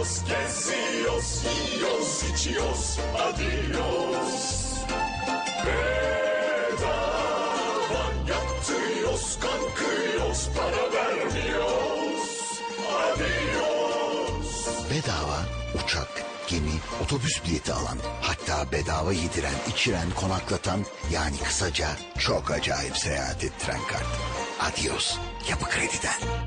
geziyoruz, yiyoruz, içiyoruz. Adios. Bedava yatıyoruz, kalkıyoruz, para vermiyoruz. Adios. Bedava uçak, gemi, otobüs bileti alan, hatta bedava yediren, içiren, konaklatan yani kısaca çok acayip seyahat ettiren kart. Adios Yapı Kredi'den.